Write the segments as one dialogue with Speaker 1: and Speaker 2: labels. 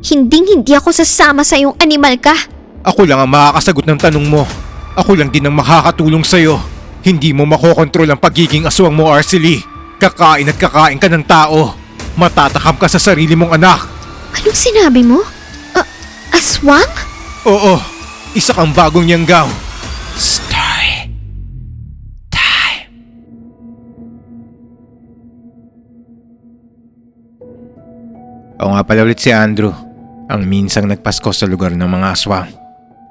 Speaker 1: Hinding hindi ako sasama sa iyong animal ka.
Speaker 2: Ako lang ang makakasagot ng tanong mo. Ako lang din ang makakatulong sa'yo. Hindi mo makokontrol ang pagiging aswang mo, Arcely. Kakain at kakain ka ng tao. Matatakam ka sa sarili mong anak.
Speaker 1: Anong sinabi mo? A- aswang?
Speaker 2: Oo, isa kang bagong yanggaw. Story time. Oo nga pala ulit si Andrew, ang minsang nagpasko sa lugar ng mga aswang.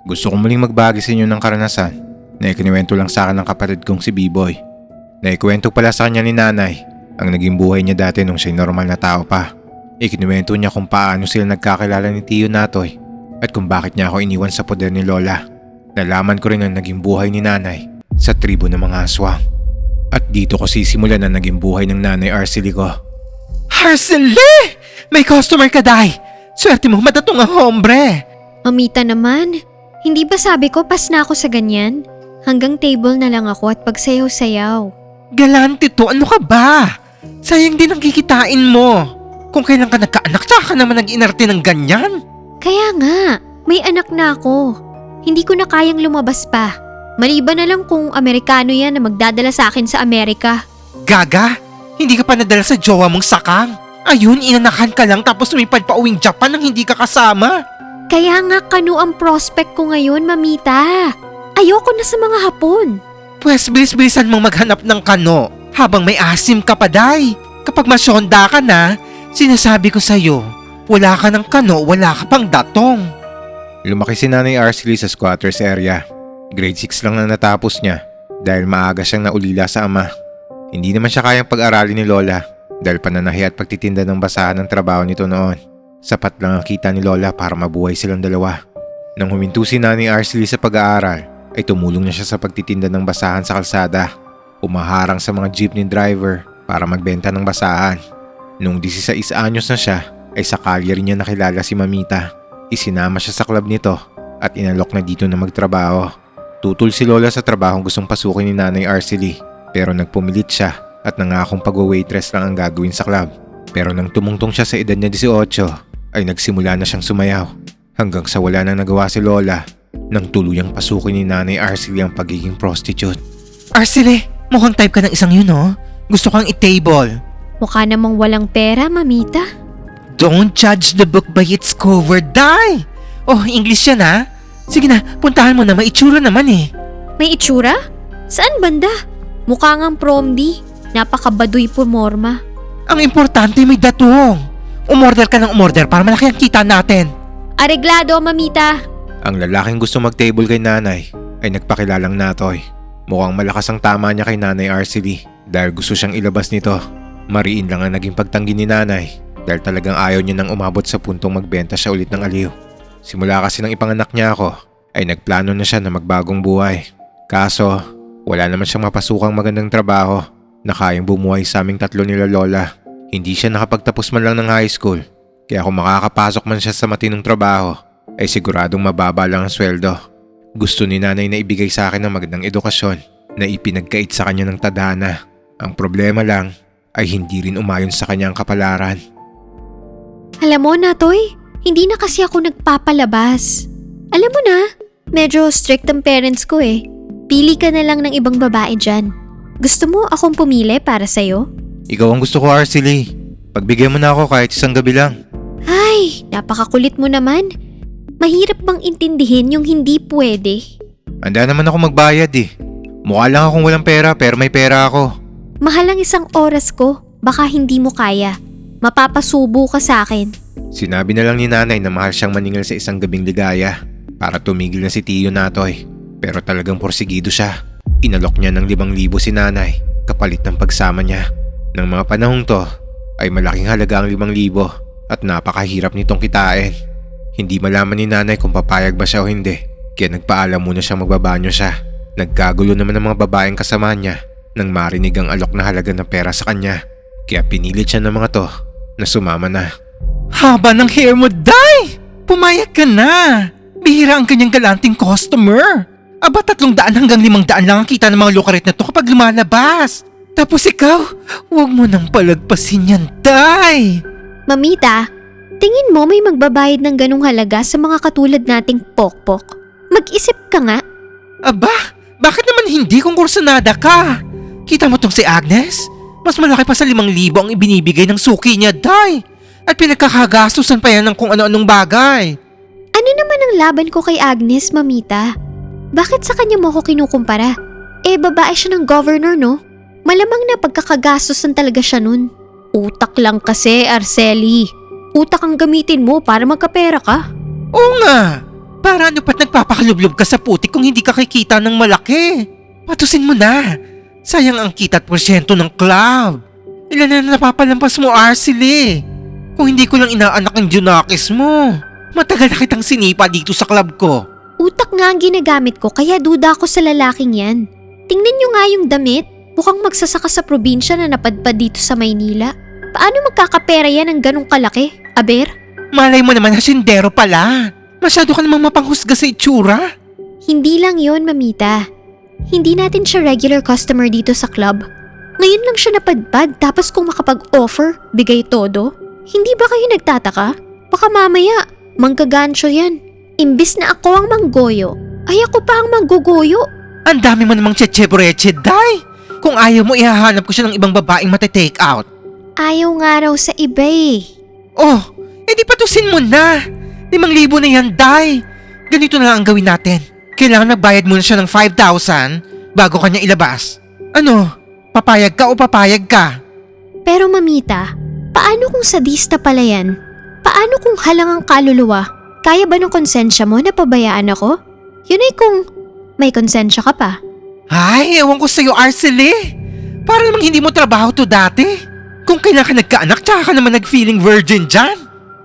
Speaker 2: Gusto ko muling magbagi sa inyo ng karanasan na ikinuwento lang sa akin ng kapatid kong si B-Boy. Na ikwento pala sa kanya ni nanay ang naging buhay niya dati nung siya'y normal na tao pa. Ikinuwento niya kung paano sila nagkakilala ni Tio Natoy at kung bakit niya ako iniwan sa poder ni Lola. Nalaman ko rin ang naging buhay ni nanay sa tribo ng mga aswang. At dito ko sisimulan ang naging buhay ng nanay Arcely ko.
Speaker 3: Arcely! May customer ka, Day! Swerte mo, madatong ang hombre!
Speaker 1: Mamita naman. Hindi ba sabi ko pas na ako sa ganyan? Hanggang table na lang ako at pagsayaw-sayaw.
Speaker 3: Galante to, ano ka ba? Sayang din ang kikitain mo. Kung kailan ka nagkaanak, tsaka ka naman nag-inarte ng ganyan.
Speaker 1: Kaya nga, may anak na ako. Hindi ko na kayang lumabas pa. Maliban na lang kung Amerikano yan na magdadala sa akin sa Amerika.
Speaker 3: Gaga, hindi ka pa nadala sa jowa mong sakang. Ayun, inanakan ka lang tapos lumipad pa uwing Japan nang hindi ka kasama.
Speaker 1: Kaya nga kanu ang prospect ko ngayon, mamita. Ayoko na sa mga hapon.
Speaker 3: Pwes bilis-bilisan mong maghanap ng kano habang may asim ka pa, Day. Kapag masyonda ka na, sinasabi ko sa'yo, wala ka ng kano, wala ka pang datong.
Speaker 2: Lumaki si nanay Arcely sa squatters area. Grade 6 lang na natapos niya dahil maaga siyang naulila sa ama. Hindi naman siya kayang pag-aralin ni Lola dahil pananahi at pagtitinda ng basahan ng trabaho nito noon. Sapat lang ang kita ni Lola para mabuhay silang dalawa. Nang huminto si Nanay Arcely sa pag-aaral, ay tumulong na siya sa pagtitinda ng basahan sa kalsada. Umaharang sa mga jeepney driver para magbenta ng basahan. Nung 16 anyos na siya, ay sakali rin niya nakilala si Mamita. Isinama siya sa club nito at inalok na dito na magtrabaho. Tutol si Lola sa trabahong gustong pasukin ni Nanay Arcely pero nagpumilit siya at nangakong pag-waitress lang ang gagawin sa club. Pero nang tumungtong siya sa edad niya 18 ay nagsimula na siyang sumayaw hanggang sa wala nang nagawa si Lola nang tuluyang pasukin ni Nanay Arcely ang pagiging prostitute.
Speaker 3: Arcely, mukhang type ka ng isang yun, oh. Gusto kang i-table.
Speaker 1: Mukha namang walang pera, mamita.
Speaker 3: Don't judge the book by its cover, die! Oh, English yan ha? Sige na, puntahan mo na, maitsura naman eh.
Speaker 1: May itsura? Saan banda? Mukha ngang promdi. Napakabaduy pumorma.
Speaker 3: Ang importante may datong. Umorder ka ng umorder para malaki ang kita natin.
Speaker 1: Areglado, mamita.
Speaker 2: Ang lalaking gusto mag-table kay nanay ay nagpakilalang natoy. Mukhang malakas ang tama niya kay nanay Arcely dahil gusto siyang ilabas nito. Mariin lang ang naging pagtanggi ni nanay dahil talagang ayaw niya nang umabot sa puntong magbenta siya ulit ng aliw. Simula kasi nang ipanganak niya ako ay nagplano na siya na magbagong buhay. Kaso wala naman siyang mapasukang magandang trabaho na kayang bumuhay sa aming tatlo nila lola. Hindi siya nakapagtapos man lang ng high school kaya kung makakapasok man siya sa matinong trabaho ay siguradong mababa lang ang sweldo. Gusto ni nanay na ibigay sa akin ng magandang edukasyon na ipinagkait sa kanya ng tadhana. Ang problema lang ay hindi rin umayon sa kanya ang kapalaran.
Speaker 1: Alam mo, Natoy, hindi na kasi ako nagpapalabas. Alam mo na, medyo strict ang parents ko eh. Pili ka na lang ng ibang babae dyan. Gusto mo akong pumili para sa'yo?
Speaker 2: Ikaw ang gusto ko, Arcely. Pagbigyan mo na ako kahit isang gabi lang.
Speaker 1: Ay, napakakulit mo naman. Mahirap bang intindihin yung hindi pwede?
Speaker 2: Handa naman ako magbayad eh. Mukha lang akong walang pera pero may pera ako.
Speaker 1: Mahal ang isang oras ko, baka hindi mo kaya. Mapapasubo ka sa akin.
Speaker 2: Sinabi na lang ni nanay na mahal siyang maningil sa isang gabing ligaya para tumigil na si Tiyo Natoy. Pero talagang porsigido siya. Inalok niya ng libang libo si nanay kapalit ng pagsama niya. Nang mga panahong to ay malaking halaga ang limang libo at napakahirap nitong kitain. Hindi malaman ni nanay kung papayag ba siya o hindi kaya nagpaalam muna siyang magbabanyo siya. Nagkagulo naman ng mga babaeng kasama niya nang marinig ang alok na halaga ng pera sa kanya. Kaya pinilit siya ng mga to na sumama na.
Speaker 3: Haba ng hair mo, Day! Pumayag ka na! Bihira ang kanyang galanting customer. Aba, tatlong daan hanggang limang daan lang ang kita ng mga lokaret na to kapag lumalabas. Tapos ikaw, huwag mo nang palagpasin yan, Day!
Speaker 1: Mamita, Tingin mo may magbabayad ng ganong halaga sa mga katulad nating pokpok? Mag-isip ka nga.
Speaker 3: Aba, bakit naman hindi kung kursunada ka? Kita mo tong si Agnes? Mas malaki pa sa limang libo ang ibinibigay ng suki niya, Day. At pinagkakagastusan pa yan ng kung ano-anong bagay.
Speaker 1: Ano naman ang laban ko kay Agnes, mamita? Bakit sa kanya mo ko kinukumpara? Eh, babae siya ng governor, no? Malamang na pagkakagastosan talaga siya nun. Utak lang kasi, Arceli. Utak ang gamitin mo para magkapera ka.
Speaker 3: Oo nga. Para ano pa't nagpapakalublob ka sa putik kung hindi ka kikita ng malaki? Patusin mo na. Sayang ang kita at porsyento ng club. Ilan na napapalampas mo, Arcely? Kung hindi ko lang inaanak ang Junakis mo. Matagal na kitang sinipa dito sa club ko.
Speaker 1: Utak nga ang ginagamit ko kaya duda ako sa lalaking yan. Tingnan nyo nga yung damit. Mukhang magsasaka sa probinsya na napadpad dito sa Maynila. Paano magkakapera yan ng ganong kalaki? Aber?
Speaker 3: Malay mo naman hasindero pala. Masyado ka namang mapanghusga sa itsura.
Speaker 1: Hindi lang yon mamita. Hindi natin siya regular customer dito sa club. Ngayon lang siya napadpad tapos kung makapag-offer, bigay todo. Hindi ba kayo nagtataka? Baka mamaya, manggagancho yan. Imbis na ako ang manggoyo, ay ako pa ang manggugoyo.
Speaker 3: Ang dami mo namang tsetsebreche, Day. Kung ayaw mo, ihahanap ko siya ng ibang babaeng mati-take out.
Speaker 1: Ayaw nga raw sa iba eh.
Speaker 3: Oh, edi patusin mo na. Limang libo na yan, Day. Ganito na lang ang gawin natin. Kailangan magbayad muna siya ng 5,000 bago kanya ilabas. Ano? Papayag ka o papayag ka?
Speaker 1: Pero mamita, paano kung sadista pala yan? Paano kung halangang kaluluwa? Kaya ba ng konsensya mo na pabayaan ako? Yun ay kung may konsensya ka pa.
Speaker 3: Ay, ewan ko sa'yo, Arcely. Para namang hindi mo trabaho to dati. Kung kailan ka nagkaanak, tsaka ka naman nag-feeling virgin dyan.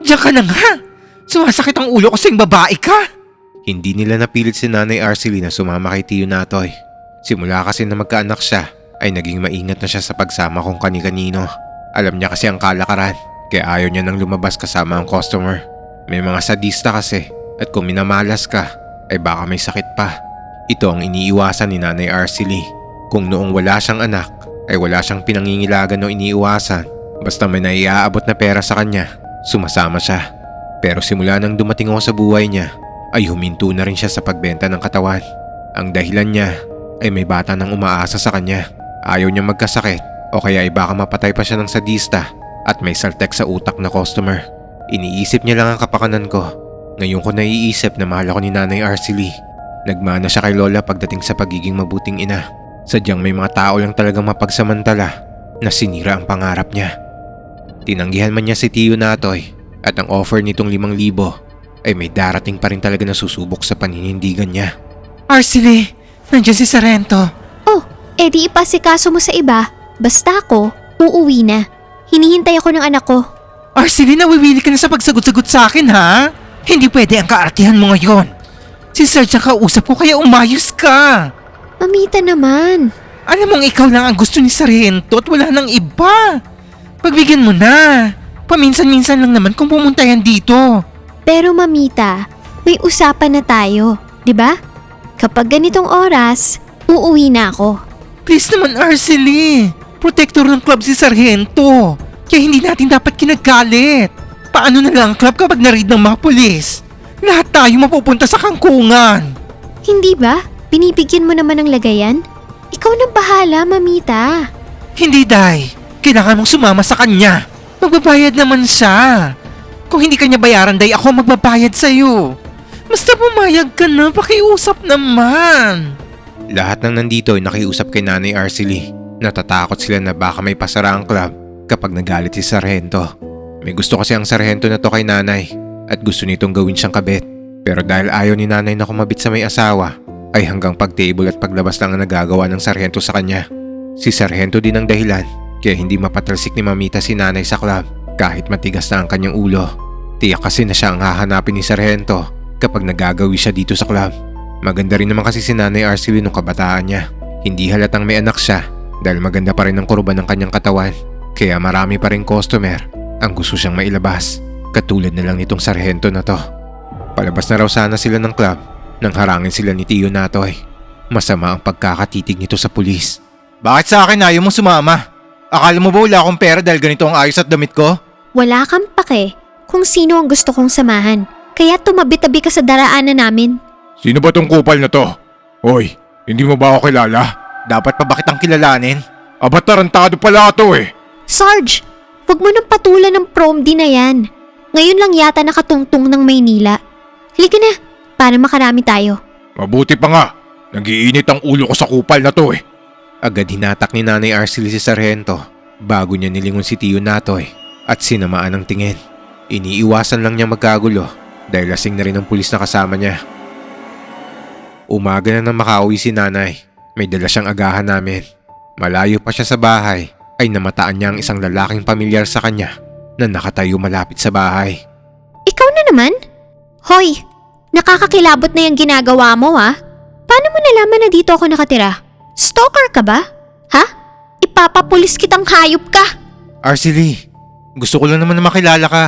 Speaker 3: Diyan ka na nga. Sumasakit ang ulo ko sa'yung babae ka.
Speaker 2: Hindi nila napilit si Nanay Arcely na sumama kay Tiyo Natoy. Simula kasi na magkaanak siya, ay naging maingat na siya sa pagsama kung kani-kanino. Alam niya kasi ang kalakaran, kaya ayaw niya nang lumabas kasama ang customer. May mga sadista kasi, at kung minamalas ka, ay baka may sakit pa. Ito ang iniiwasan ni Nanay Arcely. Kung noong wala siyang anak, ay wala siyang pinangingilagan o iniiwasan. Basta may naiaabot na pera sa kanya, sumasama siya. Pero simula nang dumating ako sa buhay niya, ay huminto na rin siya sa pagbenta ng katawan. Ang dahilan niya ay may bata nang umaasa sa kanya. Ayaw niya magkasakit o kaya ay baka mapatay pa siya ng sadista at may saltek sa utak na customer. Iniisip niya lang ang kapakanan ko. Ngayon ko naiisip na mahal ako ni Nanay Arcely. Nagmana siya kay Lola pagdating sa pagiging mabuting ina. Sadyang may mga tao lang talagang mapagsamantala na sinira ang pangarap niya. Tinanggihan man niya si Tiyo Natoy at ang offer nitong limang libo ay may darating pa rin talaga na susubok sa paninindigan niya.
Speaker 3: Arcely, nandiyan si Sarento.
Speaker 1: Oh, edi ipasikaso mo sa iba. Basta ako, uuwi na. Hinihintay ako ng anak ko.
Speaker 3: Arcely, nawiwili ka na sa pagsagot-sagot sa akin, ha? Hindi pwede ang kaartihan mo ngayon. Si Serge ang kausap ko kaya umayos ka.
Speaker 1: Mamita naman.
Speaker 3: Alam mong ikaw lang ang gusto ni Sargento at wala nang iba. Pagbigyan mo na. Paminsan-minsan lang naman kung pumunta yan dito.
Speaker 1: Pero mamita, may usapan na tayo, di ba? Kapag ganitong oras, uuwi na ako.
Speaker 3: Please naman, Arcely. Protector ng club si Sargento. Kaya hindi natin dapat kinagalit. Paano na lang ang club kapag narid ng mga pulis? Lahat tayo mapupunta sa kangkungan.
Speaker 1: Hindi ba? Binibigyan mo naman ng lagayan? Ikaw nang bahala, mamita.
Speaker 3: Hindi, Day. Kailangan mong sumama sa kanya. Magbabayad naman siya. Kung hindi kanya bayaran, Day, ako magbabayad sa'yo. Basta pumayag ka na, pakiusap naman.
Speaker 2: Lahat ng nandito ay nakiusap kay Nanay Arcely. Natatakot sila na baka may pasara ang club kapag nagalit si Sargento. May gusto kasi ang Sargento na to kay Nanay at gusto nitong gawin siyang kabit. Pero dahil ayaw ni Nanay na kumabit sa may asawa, ay hanggang pag-table at paglabas lang ang nagagawa ng Sargento sa kanya. Si Sargento din ang dahilan kaya hindi mapatalsik ni Mamita si Nanay sa club kahit matigas na ang kanyang ulo. Tiyak kasi na siya ang hahanapin ni Sargento kapag nagagawi siya dito sa club. Maganda rin naman kasi si Nanay Arcely nung kabataan niya. Hindi halatang may anak siya dahil maganda pa rin ang kurban ng kanyang katawan. Kaya marami pa rin customer ang gusto siyang mailabas. Katulad na lang nitong sarhento na to. Palabas na raw sana sila ng club nang harangin sila ni Tio Natoy. Masama ang pagkakatitig nito sa pulis.
Speaker 3: Bakit sa akin ayaw mo sumama? Akala mo ba wala akong pera dahil ganito ang ayos at damit ko?
Speaker 1: Wala kang pake kung sino ang gusto kong samahan. Kaya tumabi-tabi ka sa daraanan namin.
Speaker 4: Sino ba tong kupal na to? Hoy, hindi mo ba ako kilala?
Speaker 2: Dapat pa bakit ang kilalanin?
Speaker 4: Aba tarantado pala to eh.
Speaker 1: Sarge, wag mo nang patulan ng prom din na yan. Ngayon lang yata nakatungtong ng Maynila. Halika na, para makarami tayo.
Speaker 4: Mabuti pa nga. Nagiinit ang ulo ko sa kupal na to eh.
Speaker 2: Agad hinatak ni Nanay Arcely si Sargento bago niya nilingon si Tiyo Natoy at sinamaan ng tingin. Iniiwasan lang niya magkagulo dahil lasing na rin ang pulis na kasama niya. Umaga na nang makauwi si nanay. May dala siyang agahan namin. Malayo pa siya sa bahay ay namataan niya ang isang lalaking pamilyar sa kanya na nakatayo malapit sa bahay.
Speaker 1: Ikaw na naman? Hoy, nakakakilabot na yung ginagawa mo ha? Paano mo nalaman na dito ako nakatira? Stalker ka ba? Ha? Ipapapulis kitang hayop ka.
Speaker 2: Arcely, gusto ko lang naman na makilala ka.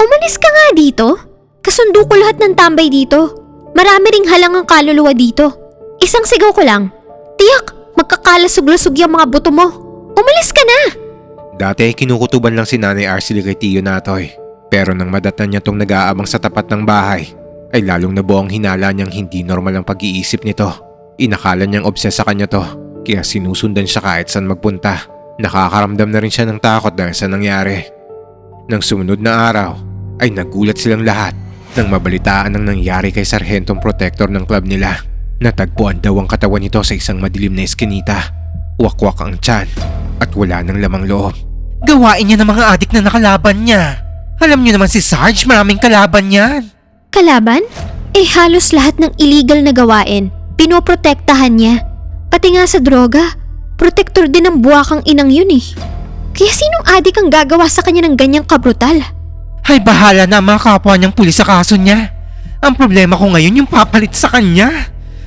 Speaker 1: Umalis ka nga dito. Kasundo ko lahat ng tambay dito. Marami ring halang ang kaluluwa dito. Isang sigaw ko lang. Tiyak, magkakalasog-lasog yung mga buto mo. Umalis ka na!
Speaker 2: Dati kinukutuban lang si Nanay Arcely kay Tiyo Natoy. Pero nang madatan niya tong nag-aabang sa tapat ng bahay, ay lalong nabuo ang hinala niyang hindi normal ang pag-iisip nito. Inakala niyang obses sa kanya to, kaya sinusundan siya kahit saan magpunta. Nakakaramdam na rin siya ng takot dahil sa nangyari. Nang sumunod na araw, ay nagulat silang lahat nang mabalitaan ang nangyari kay Sargentong Protector ng club nila. Natagpuan daw ang katawan nito sa isang madilim na eskinita. Wakwak ang tiyan at wala nang lamang loob. Gawain niya ng mga adik na nakalaban niya. Alam niyo naman si Sarge, maraming kalaban yan.
Speaker 1: Kalaban? Eh halos lahat ng illegal na gawain, pinoprotektahan niya. Pati nga sa droga, protektor din ang buwakang inang yun eh. Kaya sinong adik ang gagawa sa kanya ng ganyang kabrutal?
Speaker 2: Ay bahala na ang mga kapwa niyang pulis sa kaso niya. Ang problema ko ngayon yung papalit sa kanya.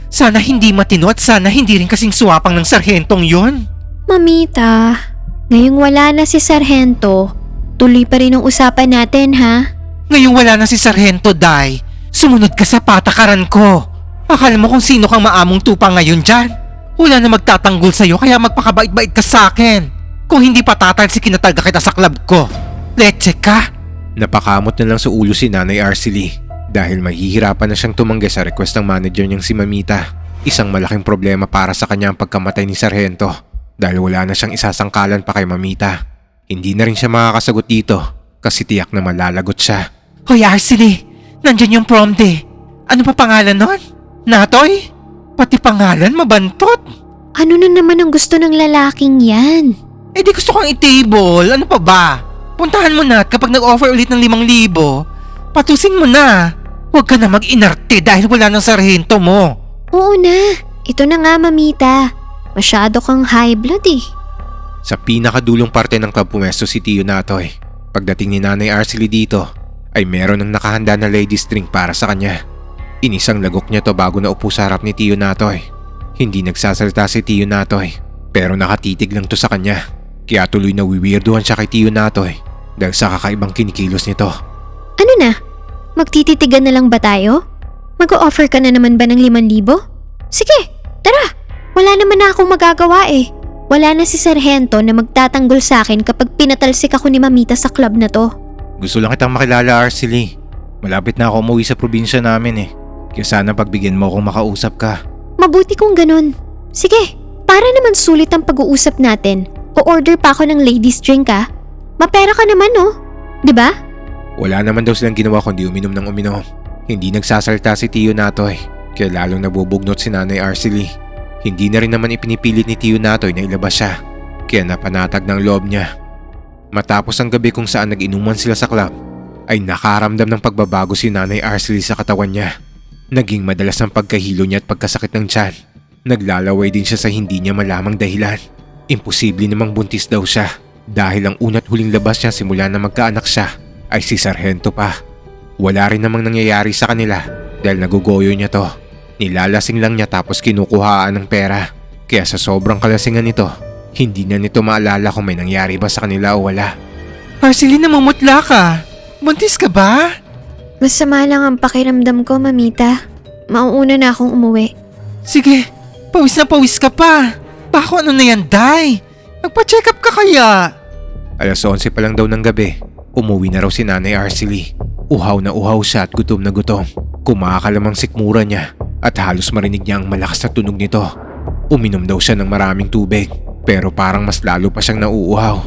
Speaker 2: Sana hindi matino at sana hindi rin kasing suwapang ng sarhentong yon.
Speaker 1: Mamita, ngayong wala na si Sargento, tuloy pa rin ang usapan natin ha?
Speaker 2: Ngayong wala na si Sarhento, Day. Sumunod ka sa patakaran ko. Akala mo kung sino kang maamong tupa ngayon dyan? Wala na magtatanggol sa'yo kaya magpakabait-bait ka sa akin. Kung hindi patatay si kinataga kita sa club ko. Leche ka. Napakamot na lang sa ulo si Nanay Arcely dahil mahihirapan na siyang tumanggi sa request ng manager niyang si Mamita. Isang malaking problema para sa kanya ang pagkamatay ni Sargento dahil wala na siyang isasangkalan pa kay Mamita. Hindi na rin siya makakasagot dito kasi tiyak na malalagot siya. Hoy Arcely, nandyan yung prom day. Ano pa pangalan nun? Natoy? Pati pangalan mabantot.
Speaker 1: Ano na naman ang gusto ng lalaking yan?
Speaker 2: Eh di gusto kong i-table, ano pa ba? Puntahan mo na at kapag nag-offer ulit ng limang libo, patusin mo na. Huwag ka na mag-inarte dahil wala ng sarhento mo.
Speaker 1: Oo na, ito na nga mamita. Masyado kang high blood eh.
Speaker 2: Sa pinakadulong parte ng club pumesto si Tio Natoy. Pagdating ni Nanay Arcely dito, ay meron ng nakahanda na ladies drink para sa kanya. Inisang lagok niya to bago na upo sa harap ni Tio Natoy. Hindi nagsasalita si Tio Natoy, pero nakatitig lang to sa kanya. Kaya tuloy na wiwirduhan siya kay Tio Natoy dahil sa kakaibang kinikilos nito.
Speaker 1: Ano na? Magtititigan na lang ba tayo? Mag-o-offer ka na naman ba ng 5,000? Sige, tara. Wala naman na akong magagawa eh. Wala na si Sargento na magtatanggol sa akin kapag pinatalsik ako ni Mamita sa club na to.
Speaker 2: Gusto lang kitang makilala Arcely. Malapit na ako umuwi sa probinsya namin eh. Kaya sana pagbigyan mo akong makausap ka.
Speaker 1: Mabuti kung ganun. Sige, para naman sulit ang pag-uusap natin. O-order pa ako ng ladies drink ah. Mapera ka naman no? 'Di ba?
Speaker 2: Wala naman daw silang ginawa kundi uminom ng uminom. Hindi nagsasalta si Tio Natoy, kaya lalong nabubugnot si Nanay Arcely. Hindi na rin naman ipinipilit ni Tio Natoy na ilabas siya, kaya napanatag ng loob niya. Matapos ang gabi kung saan nag-inuman sila sa club, ay nakaramdam ng pagbabago si Nanay Arcely sa katawan niya. Naging madalas ang pagkahilo niya at pagkasakit ng tiyan. Naglalaway din siya sa hindi niya malamang dahilan. Imposible namang buntis daw siya dahil ang una't huling labas niya simula na magkaanak siya ay si Sargento pa. Wala rin namang nangyayari sa kanila dahil nagugoyo niya to. Nilalasing lang niya tapos kinukuhaan ng pera. Kaya sa sobrang kalasingan nito, hindi na nito maalala kung may nangyari ba sa kanila o wala. Arcely, namumutla ka. Buntis ka ba?
Speaker 1: Masama lang ang pakiramdam ko, Mamita. Mauuna na akong umuwi.
Speaker 2: Sige, pawis na pawis ka pa. Bako ano na yan, Day? Nagpa-check up ka kaya? Alas 11 pa lang daw ng gabi Umuwi na raw si Nanay Arcely. Uhaw na uhaw siya at gutom na gutom. Kumakalamang sikmura niya at halos marinig niya ang malakas na tunog nito. Uminom daw siya ng maraming tubig pero parang mas lalo pa siyang nauuhaw.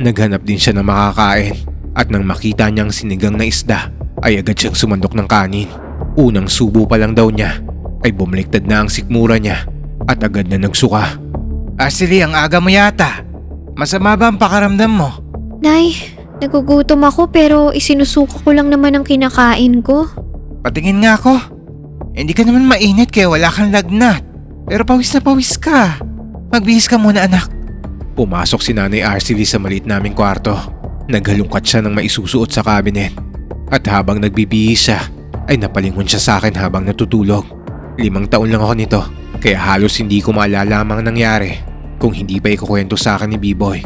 Speaker 2: Naghanap din siya ng makakain at nang makita niyang sinigang na isda ay agad siyang sumandok ng kanin. Unang subo pa lang daw niya ay bumaliktad na ang sikmura niya at agad na nagsuka.
Speaker 3: Arcely, ang aga mo yata. Masama ba ang pakaramdam mo?
Speaker 1: Nay, nagugutom ako pero isinusuka ko lang naman ang kinakain ko.
Speaker 3: Patingin nga ako. Hindi ka naman mainit kaya wala kang lagnat. Pero pawis na pawis ka. Magbihis ka muna anak.
Speaker 2: Pumasok si Nanay Arcely sa maliit naming kwarto. Naghalungkat siya ng maisusuot sa cabinet. At habang nagbibihis siya, ay napalingon siya sa akin habang natutulog. Limang taon lang ako nito, kaya halos hindi ko maalala ang nangyari kung hindi pa ikukwento sa akin ni B-Boy.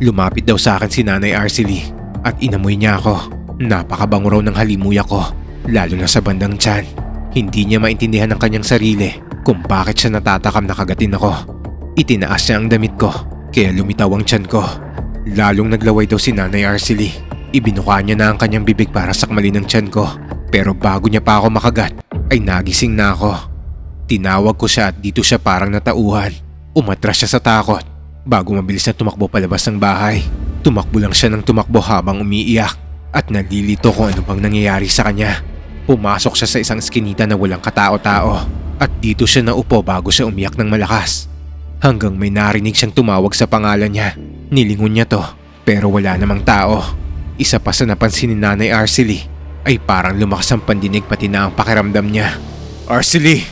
Speaker 2: Lumapit daw sa akin si Nanay Arcely at inamoy niya ako. Napakabango raw ng halimuya ko, lalo na sa bandang tiyan. Hindi niya maintindihan ng kanyang sarili kung bakit siya natatakam na kagatin ako. Itinaas niya ang damit ko, kaya lumitaw ang tiyan ko. Lalong naglaway daw si Nanay Arcely. Ibinuka niya na ang kanyang bibig para sakmalin ang tiyan ko. Pero bago niya pa ako makagat, ay nagising na ako. Tinawag ko siya at dito siya parang natauhan. Umatras siya sa takot. Bago mabilis na tumakbo palabas ng bahay, tumakbo lang siya ng tumakbo habang umiiyak at nalilito kung ano bang nangyayari sa kanya. Pumasok siya sa isang skinita na walang katao-tao at dito siya naupo bago siya umiyak ng malakas. Hanggang may narinig siyang tumawag sa pangalan niya. Nilingon niya to pero wala namang tao. Isa pa sa napansin ni Nanay Arcely ay parang lumakas ang pandinig pati na ang pakiramdam niya. Arcely!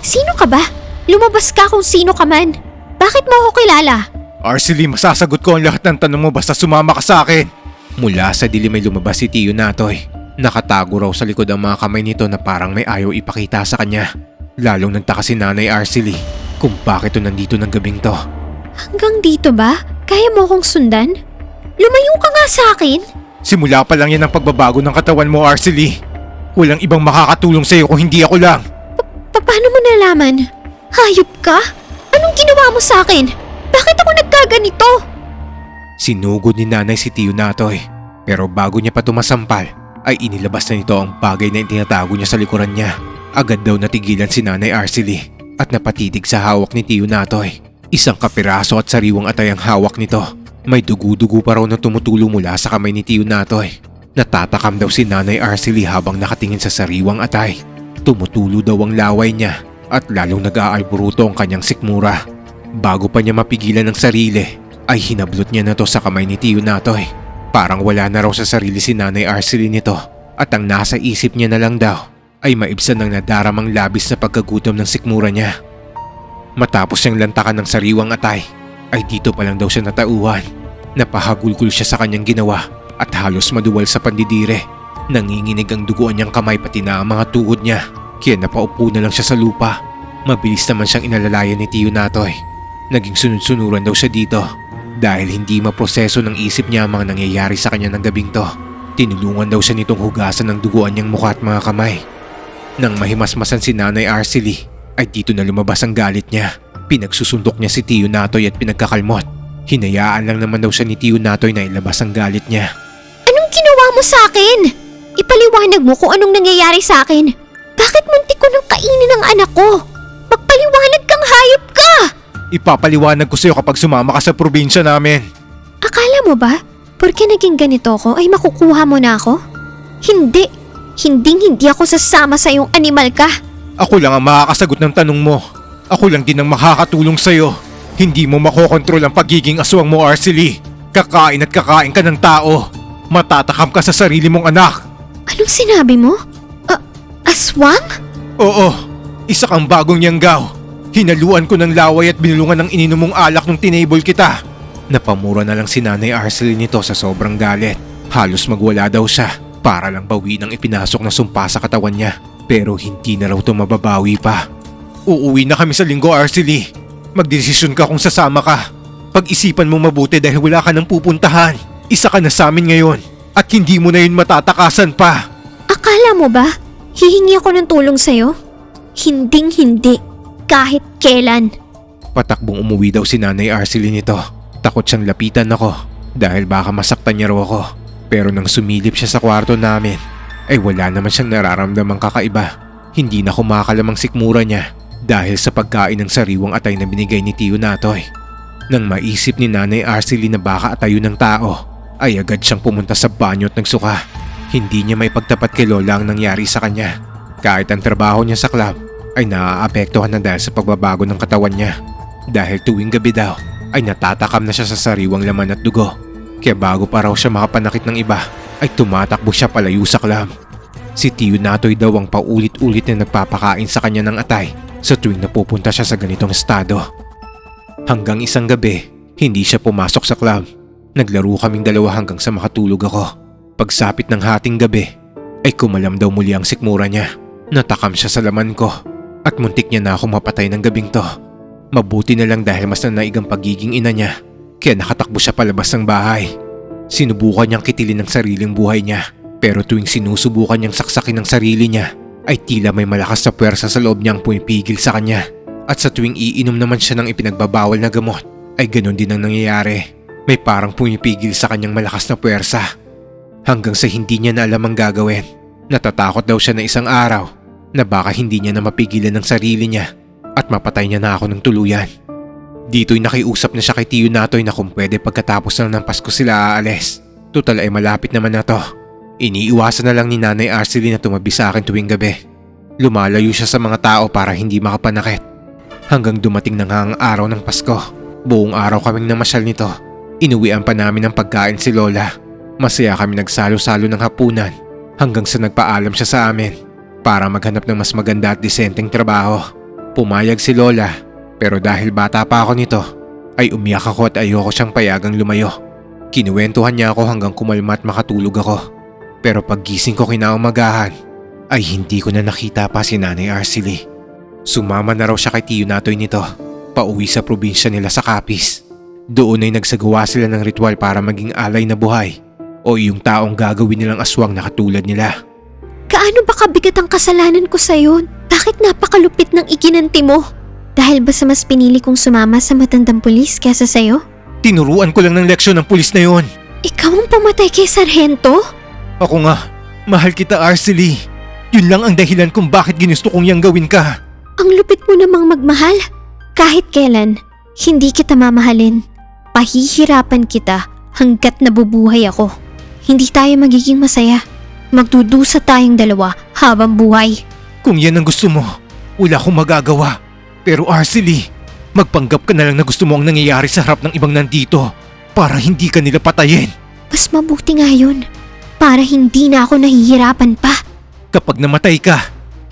Speaker 1: Sino ka ba? Lumabas ka kung sino ka man. Bakit mo ako kilala?
Speaker 2: Arcely, masasagot ko ang lahat ng tanong mo basta sumama ka sa akin. Mula sa dilim ay lumabas si Tiyo Natoy. Nakatago raw sa likod ang mga kamay nito na parang may ayaw ipakita sa kanya. Lalong nagtaka si Nanay Arcely kung bakit to nandito ng gabing to.
Speaker 1: Hanggang dito ba? Kaya mo akong sundan? Lumayo ka nga sa akin.
Speaker 2: Simula pa lang yan ang pagbabago ng katawan mo, Arcely. Walang ibang makakatulong sa'yo kung hindi ako lang.
Speaker 1: Pa- paano mo nalaman? Hayop ka? Anong ginawa mo sa akin? Bakit ako nagkaganito?
Speaker 2: Sinugod ni nanay si Tiyo Natoy. Pero bago niya pa tumasampal, ay inilabas na nito ang bagay na itinatago niya sa likuran niya. Agad daw natigilan si Nanay Arcely at napatitig sa hawak ni Tiyo Natoy. Isang kapiraso at sariwang atay ang hawak nito. May dugu-dugu pa raw na tumutulo mula sa kamay ni Tiyo Natoy. Natatakam daw si Nanay Arcely habang nakatingin sa sariwang atay. Tumutulo daw ang laway niya at lalong nag-aalburuto ang kanyang sikmura. Bago pa niya mapigilan ang sarili, ay hinablot niya na to sa kamay ni Tiyo Natoy. Parang wala na raw sa sarili si Nanay Arcely nito at ang nasa isip niya na lang daw ay maibsan ng nadaramang labis na pagkagutom ng sikmura niya. Matapos niyang lantakan ng sariwang atay, ay dito pa lang daw siya natauhan. Napahagulgul siya sa kanyang ginawa at halos maduwal sa pandidire. Nanginginig ang duguan niyang kamay pati na ang mga tuhod niya, kaya napaupo na lang siya sa lupa. Mabilis naman siyang inalalayan ni Tiyo Natoy. Naging sunod-sunuran daw siya dito dahil hindi maproseso ng isip niya ang mga nangyayari sa kanya ng gabing to. Tinulungan daw siya nitong hugasan ng duguan niyang mukha at mga kamay. Nang mahimasmasan si Nanay Arcely, ay dito na lumabas ang galit niya. Pinagsusundok niya si Tiyo Natoy at pinagkakalmot. Hinayaan lang naman daw siya ni Tiyo Natoy na ilabas ang galit niya.
Speaker 1: Anong ginawa mo sa akin? Ipaliwanag mo kung anong nangyayari sa akin. Bakit muntik ko nang kainin ang anak ko?
Speaker 2: Ipapaliwanag ko sa'yo kapag sumama ka sa probinsya namin.
Speaker 1: Akala mo ba, porque naging ganito ko ay makukuha mo na ako? Hindi. Hinding hindi ako sasama sa iyong animal ka.
Speaker 2: Ako lang ang makakasagot ng tanong mo. Ako lang din ang makakatulong sa'yo. Hindi mo makokontrol ang pagiging aswang mo, Arcely. Kakain at kakain ka ng tao. Matatakam ka sa sarili mong anak.
Speaker 1: Anong sinabi mo? A- aswang?
Speaker 2: Oo, isa kang bagong yanggaw. Hinaluan ko ng laway at binulungan ng ininom mong alak nung tinable kita. Napamura na lang si Nanay Arcely nito sa sobrang galit. Halos magwala daw siya para lang bawiin ang ipinasok na sumpa sa katawan niya. Pero hindi na raw ito mababawi pa. Uuwi na kami sa linggo, Arcely. Magdesisyon ka kung sasama ka. Pag-isipan mo mabuti dahil wala ka nang pupuntahan. Isa ka na sa amin ngayon. At hindi mo na yun matatakasan pa.
Speaker 1: Akala mo ba, hihingi ako ng tulong sa'yo? Hinding hindi. Kahit kailan.
Speaker 2: Patakbong umuwi daw si Nanay Arcely nito. Takot siyang lapitan ako dahil baka masaktan niya raw ako. Pero nang sumilip siya sa kwarto namin, ay wala naman siyang nararamdamang kakaiba. Hindi na kumakalamang sikmura niya dahil sa pagkain ng sariwang atay na binigay ni Tio Natoy. Nang maisip ni Nanay Arcely na baka atayo ng tao, ay agad siyang pumunta sa banyo at nagsuka. Hindi niya may pagtapat kay Lola ang nangyari sa kanya. Kahit ang trabaho niya sa club ay naaapektuhan na dahil sa pagbabago ng katawan niya. Dahil tuwing gabi daw ay natatakam na siya sa sariwang laman at dugo. Kaya bago pa raw siya makapanakit ng iba ay tumatakbo siya palayo sa club. Si Tio Natoy daw ang paulit-ulit na nagpapakain sa kanya ng atay sa tuwing napupunta siya sa ganitong estado. Hanggang isang gabi, hindi siya pumasok sa club. Naglaro kaming dalawa hanggang sa makatulog ako. Pagsapit ng hating gabi, ay kumalam daw muli ang sikmura niya. Natakam siya sa laman ko at muntik niya na akong mapatay ng gabing to. Mabuti na lang dahil mas nanaig ang pagiging ina niya kaya nakatakbo siya palabas ng bahay. Sinubukan niyang kitilin ang sariling buhay niya pero tuwing sinusubukan niyang saksakin ang sarili niya ay tila may malakas na puwersa sa loob niyang pumipigil sa kanya. At sa tuwing iinom naman siya ng ipinagbabawal na gamot ay ganun din ang nangyayari. May parang pumipigil sa kanyang malakas na puwersa. Hanggang sa hindi niya na alam ang gagawin. Natatakot daw siya na isang araw na baka hindi niya na mapigilan ng sarili niya at mapatay niya na ako ng tuluyan. Dito'y nakiusap na siya kay Tiyo Natoy na kung pwede pagkatapos na ng Pasko sila aalis. Total ay malapit naman na to. Iniiwasan na lang ni Nanay Arcely na tumabi sa akin tuwing gabi. Lumalayo siya sa mga tao para hindi makapanakit. Hanggang dumating na nga ang araw ng Pasko. Buong araw kaming namasyal nito. Inuwian pa namin ng pagkain si Lola. Masaya kami nagsalo-salo ng hapunan hanggang sa nagpaalam siya sa amin para maghanap ng mas maganda at disenteng trabaho. Pumayag si Lola pero dahil bata pa ako nito ay umiyak ako at ayoko siyang payagang lumayo. Kinuwentuhan niya ako hanggang kumalma at makatulog ako. Pero paggising ko kinaumagahan ay hindi ko na nakita pa si Nanay Arcely. Sumama na raw siya kay Tiyo Natoy nito, pauwi sa probinsya nila sa Capiz. Doon ay nagsagawa sila ng ritual para maging alay na buhay o yung taong gagawin nilang aswang na katulad nila.
Speaker 1: Kaano ba kabigat ang kasalanan ko sa'yo? Bakit napakalupit ng ikinanti mo? Dahil ba sa mas pinili kong sumama sa matandang pulis kesa sa'yo?
Speaker 2: Tinuruan ko lang ng leksyon ng pulis na yon.
Speaker 1: Ikaw ang pumatay kay Sargento?
Speaker 2: Ako nga, mahal kita Arcely. Yun lang ang dahilan kung bakit ginusto kong yang gawin ka.
Speaker 1: Ang lupit mo namang magmahal. Kahit kailan, hindi kita mamahalin. Pahihirapan kita hanggat nabubuhay ako. Hindi tayo magiging masaya. Magdudusa tayong dalawa habang buhay.
Speaker 2: Kung yan ang gusto mo, wala akong magagawa. Pero Arcely, magpanggap ka na lang na gusto mo ang nangyayari sa harap ng ibang nandito para hindi ka nila patayin.
Speaker 1: Mas mabuti nga yun. Para hindi na ako nahihirapan pa.
Speaker 2: Kapag namatay ka,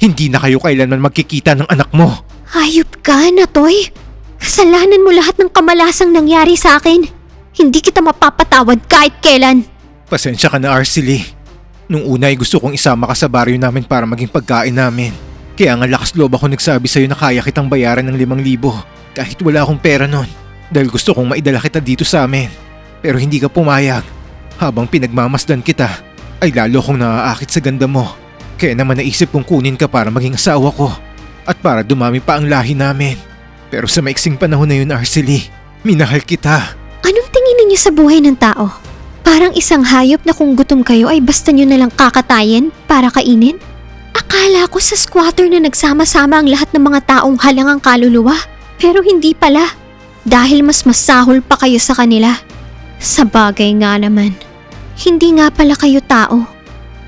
Speaker 2: hindi na kayo kailanman magkikita ng anak mo.
Speaker 1: Hayop ka, Natoy. Kasalanan mo lahat ng kamalasang nangyari sa akin. Hindi kita mapapatawad kahit kailan.
Speaker 2: Pasensya ka na Arcely. Nung una ay gusto kong isama ka sa baryo namin para maging pagkain namin. Kaya nga lakas loob ako nagsabi sa'yo na kaya kitang bayaran ng limang libo kahit wala akong pera nun. Dahil gusto kong maidala kita dito sa amin. Pero hindi ka pumayag. Habang pinagmamasdan kita, ay lalo kong naaakit sa ganda mo. Kaya naman naisip kong kunin ka para maging asawa ko. At para dumami pa ang lahi namin. Pero sa maiksing panahon na yun, Arcely, minahal kita.
Speaker 1: Anong tingin ninyo sa buhay ng tao? Parang isang hayop na kung gutom kayo ay basta nyo nalang kakatayin para kainin? Akala ko sa squatter na nagsama-sama ang lahat ng mga taong halangang kaluluwa. Pero hindi pala. Dahil mas masahol pa kayo sa kanila. Sa bagay nga naman. Hindi nga pala kayo tao.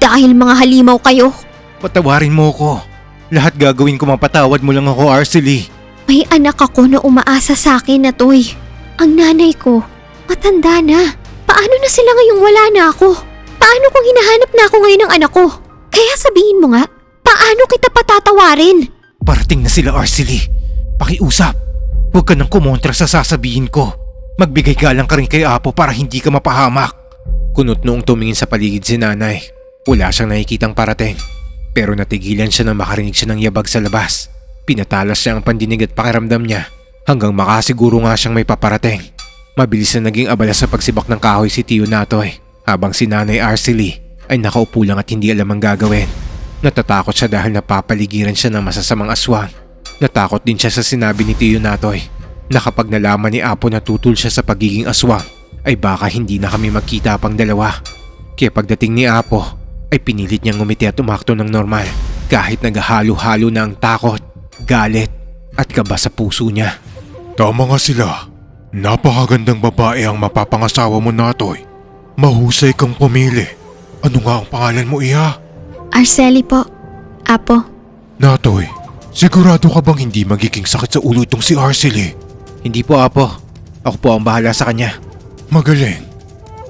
Speaker 1: Dahil mga halimaw kayo.
Speaker 2: Patawarin mo ko. Lahat gagawin ko mapatawad mo lang ako, Arcely.
Speaker 1: May anak ako na umaasa sa akin na toy. Ang nanay ko, matanda na. Paano na sila ngayong wala na ako? Paano kung hinahanap na ako ngayon ng anak ko? Kaya sabihin mo nga, paano kita patatawarin?
Speaker 2: Parating na sila, Arcely. Pakiusap. Huwag ka nang kumontra sa sasabihin ko. Magbigay galang ka rin kay Apo para hindi ka mapahamak. Kunot noong tumingin sa paligid si nanay. Wala siyang nakikitang parating. Pero natigilan siya nang makarinig siya ng yabag sa labas. Pinatalas niya ang pandinig at pakiramdam niya hanggang makasiguro nga siyang may paparating. Mabilis na naging abala sa pagsibak ng kahoy si Tio Natoy habang si Nanay Arcely ay nakaupo lang at hindi alam ang gagawin. Natatakot siya dahil napapaligiran siya ng masasamang aswang. Natakot din siya sa sinabi ni Tio Natoy na kapag nalaman ni Apo na tutol siya sa pagiging aswang ay baka hindi na kami magkita pang dalawa. Kaya pagdating ni Apo, ay pinilit niyang ngumiti at umakto ng normal kahit naghahalo-halo na ang takot, galit at kaba sa puso niya.
Speaker 5: Tama nga sila. Napakagandang babae ang mapapangasawa mo, Natoy. Mahusay kang pumili. Ano nga ang pangalan mo, Iha?
Speaker 1: Arceli po. Apo.
Speaker 5: Natoy, sigurado ka bang hindi magiging sakit sa ulo itong si Arcely?
Speaker 2: Hindi po Apo, ako po ang bahala sa kanya.
Speaker 5: Magaling.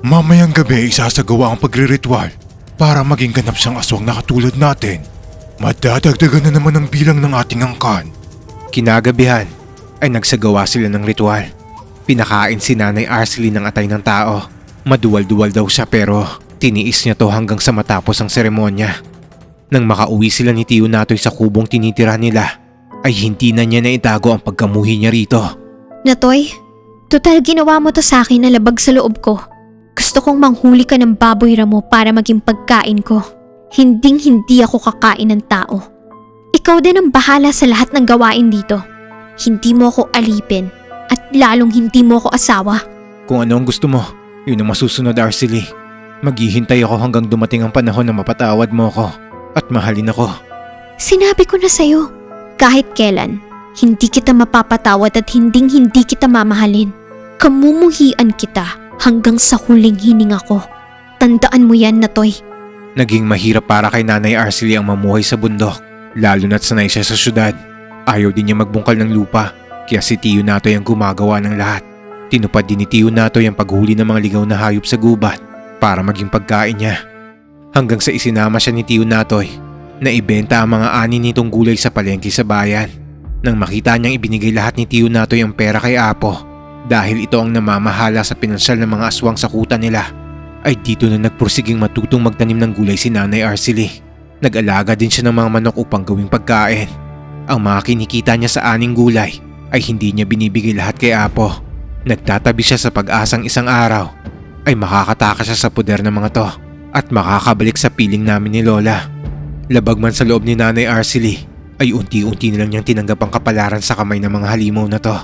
Speaker 5: Mamayang gabi isasagawa ang pagriritual para maging ganap siyang aswang na katulad natin. Madadagdagan na naman ang bilang ng ating angkan.
Speaker 2: Kinagabihan ay nagsagawa sila ng ritual. Pinakain si Nanay Arcely ng atay ng tao. Maduwal-duwal daw siya pero tiniis niya to hanggang sa matapos ang seremonya. Nang makauwi sila ni Tio Natoy sa kubong tinitira nila, ay hindi na niya naitago ang pagkamuhi niya rito.
Speaker 1: Natoy, total ginawa mo to sa akin na labag sa loob ko. Gusto kong manghuli ka ng baboy ramo para maging pagkain ko. Hinding hindi ako kakain ng tao. Ikaw din ang bahala sa lahat ng gawain dito. Hindi mo ako alipin lalong hindi mo ako asawa.
Speaker 2: Kung ano ang gusto mo, yun ang masusunod Arcely. Maghihintay ako hanggang dumating ang panahon na mapatawad mo ako at mahalin ako.
Speaker 1: Sinabi ko na sa'yo, kahit kailan, hindi kita mapapatawad at hinding hindi kita mamahalin. Kamumuhian kita hanggang sa huling hininga ko. Tandaan mo yan, Natoy.
Speaker 2: Naging mahirap para kay Nanay Arcely ang mamuhay sa bundok, lalo na't sanay siya sa syudad. Ayaw din niya magbungkal ng lupa, kaya si Tio Natoy ang gumagawa ng lahat. Tinupad din ni Tio Natoy ang paghuli ng mga ligaw na hayop sa gubat para maging pagkain niya. Hanggang sa isinama siya ni Tio Natoy na ibenta ang mga ani nitong gulay sa palengke sa bayan. Nang makita niyang ibinigay lahat ni Tio Natoy ang pera kay Apo dahil ito ang namamahala sa pinansyal ng mga aswang sa kuta nila ay dito na nagpursiging matutong magtanim ng gulay si Nanay Arcely. Nag-alaga din siya ng mga manok upang gawing pagkain. Ang mga kinikita niya sa aning gulay ay hindi niya binibigay lahat kay Apo. Nagtatabi siya sa pag-asang isang araw ay makakataka siya sa puder ng mga to at makakabalik sa piling namin ni Lola. Labag man sa loob ni Nanay Arcely ay unti-unti nilang niyang tinanggap ang kapalaran sa kamay ng mga halimaw na to.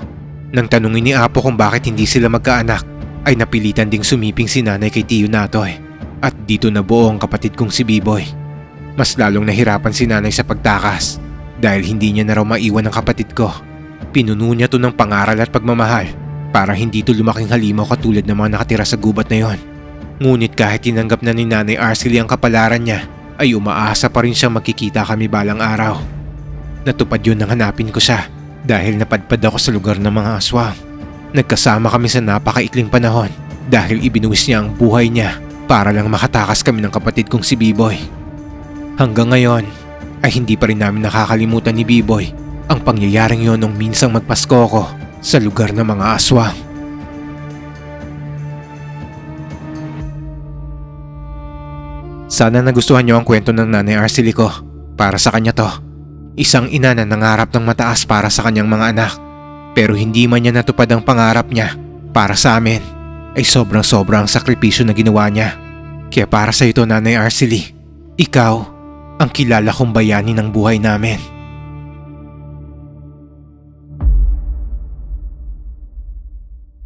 Speaker 2: Nang tanungin ni Apo kung bakit hindi sila magkaanak ay napilitan ding sumiping si nanay kay Tiyo Natoy at dito nabuo ang kapatid kong si Biboy. Mas lalong nahirapan si nanay sa pagtakas dahil hindi niya na raw maiwan ang kapatid ko. Pinuno niya to ng pangaral at pagmamahal para hindi to lumaking halimaw katulad ng mga nakatira sa gubat na yon. Ngunit kahit tinanggap na ni Nanay Arcely ang kapalaran niya, ay umaasa pa rin siyang magkikita kami balang araw. Natupad yun nang hanapin ko siya dahil napadpad ako sa lugar ng mga aswang. Nagkasama kami sa napakaikling panahon dahil ibinuwis niya ang buhay niya para lang makatakas kami ng kapatid kong si Biboy. Hanggang ngayon ay hindi pa rin namin nakakalimutan ni Biboy ang pangyayaring yon nung minsang magpasko ko sa lugar ng mga aswang. Sana nagustuhan niyo ang kwento ng nanay Arcely ko. Para sa kanya to. Isang ina na nangarap ng mataas para sa kanyang mga anak. Pero hindi man niya natupad ang pangarap niya. Para sa amin, ay sobrang sobrang sakripisyo na ginawa niya. Kaya para sa ito Nanay Arcely, ikaw ang kilala kong bayani ng buhay namin.